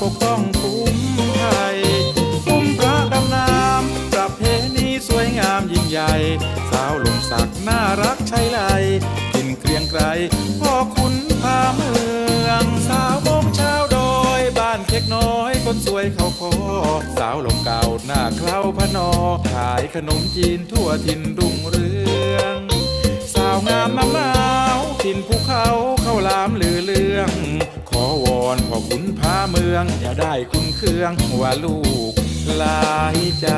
ปกป้องคุ้มไทยคุ้มพระดำน้ำประเพณีสวยงามยิ่งใหญ่ สาวหลมสักน่ารักใช้ไหลกินเกรียงไกรพ่อคุณพาเมือง สาวมงชาวดอยบ้านเค็กน้อยคนสวยเขาคอสาวลมเก่าหน้าเคล้าพนอ ขายขนมจีนทั่วทินรุ่งเรือง สาวงามน้ำหนาวถิ่นภูเขา อนพ่อขุนพาเมือง อย่าได้คุ้ณเครื่องว่าลูกหลายใจ